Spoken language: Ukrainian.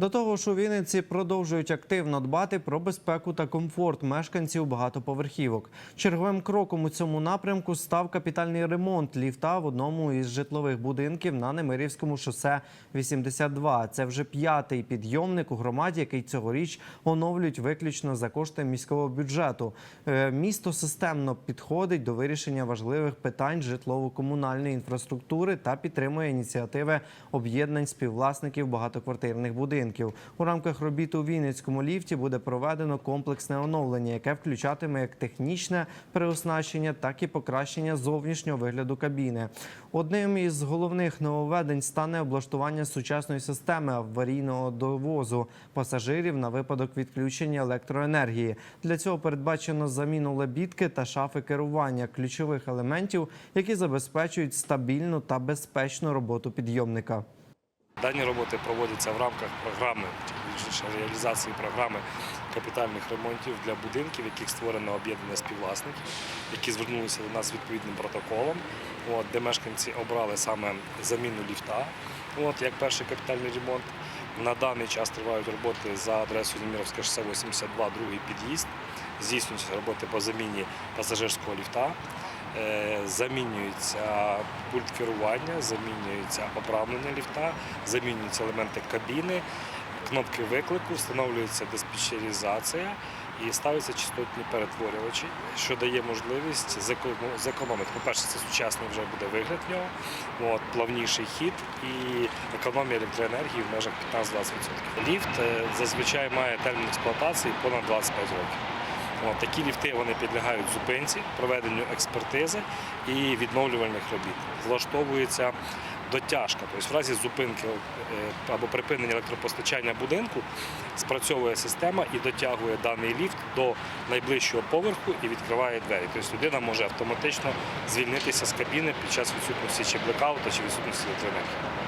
До того ж, у Вінниці продовжують активно дбати про безпеку та комфорт мешканців багатоповерхівок. Черговим кроком у цьому напрямку став капітальний ремонт ліфта в одному із житлових будинків на Немирівському шосе 82. Це вже п'ятий підйомник у громаді, який цьогоріч оновлюють виключно за кошти міського бюджету. Е, Місто системно підходить до вирішення важливих питань житлово-комунальної інфраструктури та підтримує ініціативи об'єднань співвласників багатоквартирних будинків. У рамках робіт у Вінницькому ліфті буде проведено комплексне оновлення, яке включатиме як технічне переоснащення, так і покращення зовнішнього вигляду кабіни. Одним із головних нововведень стане облаштування сучасної системи аварійного довозу пасажирів на випадок відключення електроенергії. Для цього передбачено заміну лебідки та шафи керування ключових елементів, які забезпечують стабільну та безпечну роботу підйомника. Дані роботи проводяться в рамках програми реалізації програми капітальних ремонтів для будинків, яких створено об'єднання співвласників, які звернулися до нас з відповідним протоколом, от, де мешканці обрали саме заміну ліфта, от, як перший капітальний ремонт. На даний час тривають роботи за адресою Неміровське шосе 82, другий під'їзд. Здійснюються роботи по заміні пасажирського ліфта. Замінюється пульт керування, замінюється обрамлення ліфта, замінюються елементи кабіни, кнопки виклику, встановлюється диспетчеризація і ставляться частотні перетворювачі, що дає можливість зеконом- зекономити. По-перше, це сучасний вже буде вигляд в нього, от, плавніший хід і економія електроенергії в межах 15-20%. Ліфт е, зазвичай має термін експлуатації понад 25 років. От, такі ліфти вони підлягають зупинці, проведенню експертизи і відновлювальних робіт. Влаштовується дотяжка, тобто в разі зупинки е, або припинення електропостачання будинку спрацьовує система і дотягує даний ліфт до найближчого поверху і відкриває двері. Тобто людина може автоматично звільнитися з кабіни під час відсутності чи блекаута, чи відсутності електроенергії.